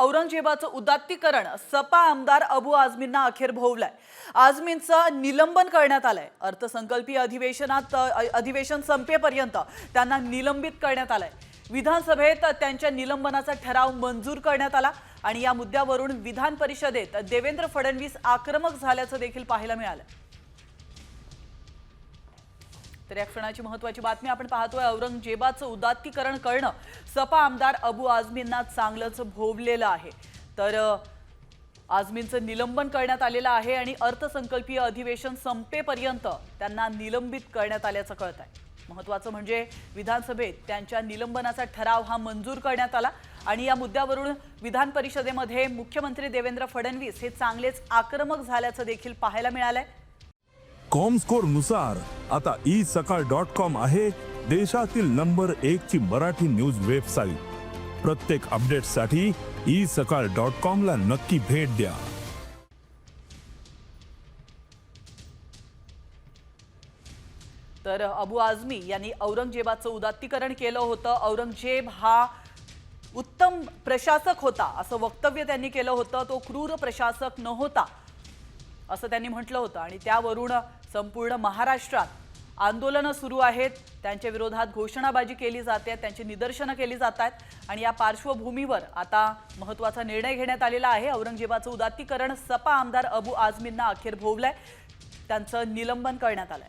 औरंगजेबाचं उदात्तीकरण सपा आमदार अबू आझमींना अखेर भोवलंय. आझमींचं निलंबन करण्यात आलंय. अर्थसंकल्पीय अधिवेशनात अधिवेशन संपेपर्यंत त्यांना निलंबित करण्यात आलंय. विधानसभेत त्यांच्या निलंबनाचा ठराव मंजूर करण्यात आला आणि या मुद्द्यावरून विधान परिषदेत देवेंद्र फडणवीस आक्रमक झाल्याचं देखील पाहायला मिळालं. तर या क्षणाची महत्वाची बातमी आपण पाहतोय. औरंगजेबाचं उदात्तीकरण करणं. सपा आमदार अबू आझमींना चांगलंच भोवलेलं आहे. तर आझमींचं निलंबन करण्यात आलेलं आहे आणि अर्थसंकल्पीय अधिवेशन संपेपर्यंत त्यांना निलंबित करण्यात आल्याचं कळत आहे महत्वाचं म्हणजे विधानसभेत त्यांच्या निलंबनाचा ठराव हा मंजूर करण्यात आला आणि या मुद्द्यावरून विधान परिषदेमध्ये मुख्यमंत्री देवेंद्र फडणवीस हे चांगलेच आक्रमक झाल्याचं देखील पाहायला मिळालंय. कॉमस्कोरनुसार. आता ई सकाळ डॉट कॉम आहे देशातील नंबर एक ची मराठी न्यूज वेबसाईट प्रत्येक अपडेटसाठी ई सकाळ डॉट कॉम ला नक्की भेट द्या. तर अबू आझमी यांनी औरंगजेबाचं उदात्तीकरण केलं होतं. औरंगजेब हा उत्तम प्रशासक होता असं वक्तव्य त्यांनी केलं होतं. तो क्रूर प्रशासक नव्हता. असं त्यांनी म्हटलं होतं. आणि त्यावरून संपूर्ण महाराष्ट्रात आंदोलनं सुरू आहेत. त्यांच्या विरोधात घोषणाबाजी केली जाते. त्यांची निदर्शनं केली जात आहेत आणि या पार्श्वभूमीवर आता महत्त्वाचा निर्णय घेण्यात आलेला आहे. औरंगजेबाचं उदात्तीकरण सपा आमदार अबू आझमींना अखेर भोवलंय. त्यांचं निलंबन करण्यात आलंय.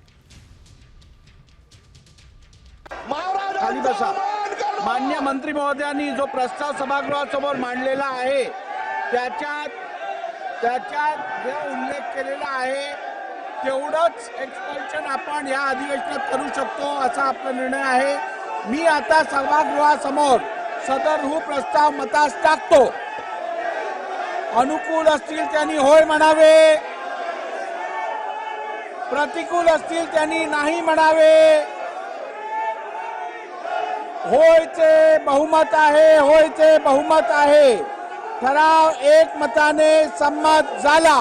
मान्य मंत्री महोदयांनी जो प्रस्ताव सभागृहासमोर मांडलेला आहे त्याच्यात त्याच्यात जे उल्लेख केलेला आहे तेवढंच एक्सपल्शन आपण या अधिवेशनात करू शकतो असा आपला निर्णय आहे. मी आता सभागृहासमोर सदर प्रस्ताव मतास टाकतो. अनुकूल असतील त्यांनी होय म्हणावे. प्रतिकूल असतील त्यांनी नाही म्हणावे. होयचे बहुमत आहे होयचे बहुमत आहे. ठराव एक मताने संमत झाला.